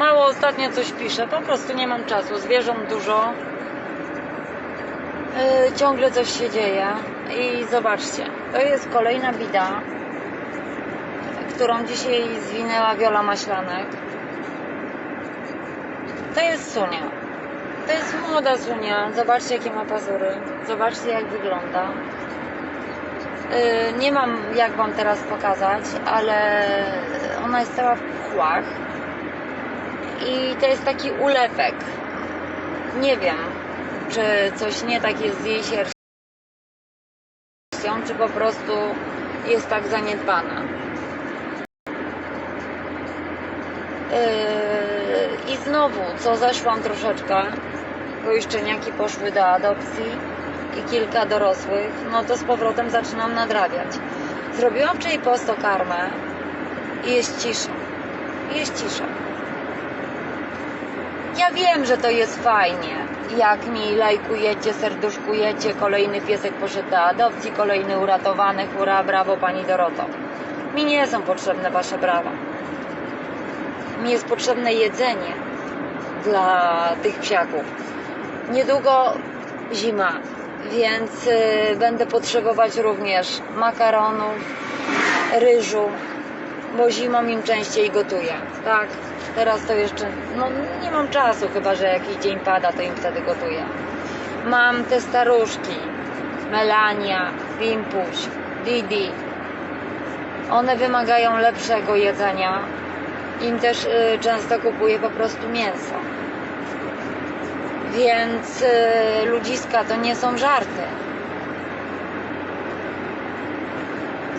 Mało ostatnio coś piszę, po prostu nie mam czasu. Zwierząt dużo. Yy, ciągle coś się dzieje. I zobaczcie, to jest kolejna bida, którą dzisiaj zwinęła Wiola Maślanek. To jest Sunia. To jest młoda Sunia. Zobaczcie, jakie ma pazury. Zobaczcie, jak wygląda. Yy, nie mam jak Wam teraz pokazać, ale ona jest cała w pchłach. I to jest taki ulepek. Nie wiem, czy coś nie tak jest z jej sierścią, czy po prostu jest tak zaniedbana. Yy, I znowu, co zeszłam troszeczkę, bo już szczeniaki poszły do adopcji i kilka dorosłych, no to z powrotem zaczynam nadrabiać. Zrobiłam wczoraj posto karmę i jest cisza. Jest cisza. Ja wiem, że to jest fajnie, jak mi lajkujecie, serduszkujecie, kolejny piesek poszedł do adopcji, kolejny uratowany, hurra, brawo Pani Doroto. Mi nie są potrzebne Wasze brawa. Mi jest potrzebne jedzenie dla tych psiaków. Niedługo zima, więc y, będę potrzebować również makaronów, ryżu, bo zimą im częściej gotuję. Tak, teraz to jeszcze, no nie mam czasu, chyba że jakiś dzień pada, to im wtedy gotuję. Mam te staruszki, Melania, Pimpuś, Didi. One wymagają lepszego jedzenia. Im też y, często kupuję po prostu mięso. Więc y, ludziska to nie są żarty.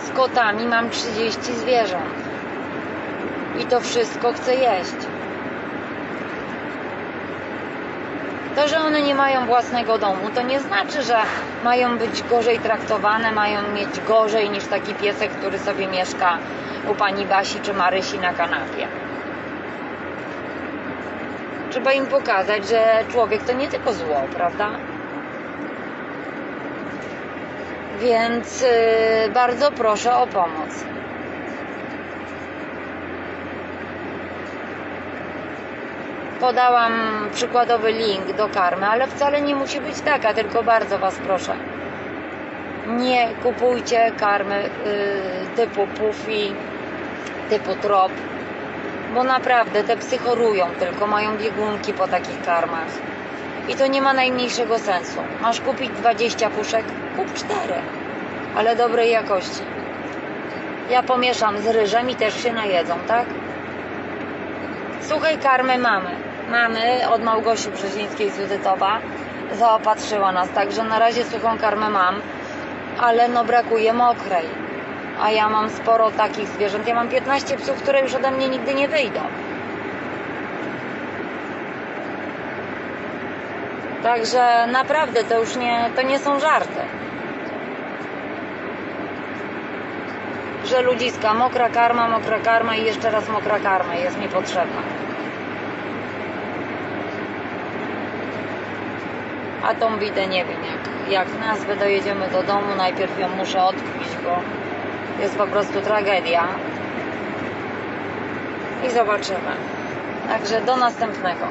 Z kotami mam 30 zwierząt. I to wszystko chcę jeść. To, że one nie mają własnego domu, to nie znaczy, że mają być gorzej traktowane, mają mieć gorzej niż taki piesek, który sobie mieszka u pani Basi czy Marysi na kanapie. Trzeba im pokazać, że człowiek to nie tylko zło, prawda? Więc yy, bardzo proszę o pomoc. Podałam przykładowy link do karmy, ale wcale nie musi być taka, tylko bardzo Was proszę. Nie kupujcie karmy yy, typu Puffy, typu Trop, bo naprawdę te psy chorują, tylko mają biegunki po takich karmach. I to nie ma najmniejszego sensu. Masz kupić 20 puszek, kup 4, ale dobrej jakości. Ja pomieszam z ryżem i też się najedzą, tak? Suchej karmy mamy. Mamy od Małgosi Brzezińskiej z Judytowa. Zaopatrzyła nas, także na razie suchą karmę mam, ale no brakuje mokrej. A ja mam sporo takich zwierząt. Ja mam 15 psów, które już ode mnie nigdy nie wyjdą. Także naprawdę to już nie, to nie są żarty. Że ludziska, mokra karma, mokra karma i jeszcze raz mokra karma jest mi potrzebna. A tą bidę nie wiem jak. Jak nazwę dojedziemy do domu, najpierw ją muszę odkpić, bo jest po prostu tragedia. I zobaczymy. Także do następnego.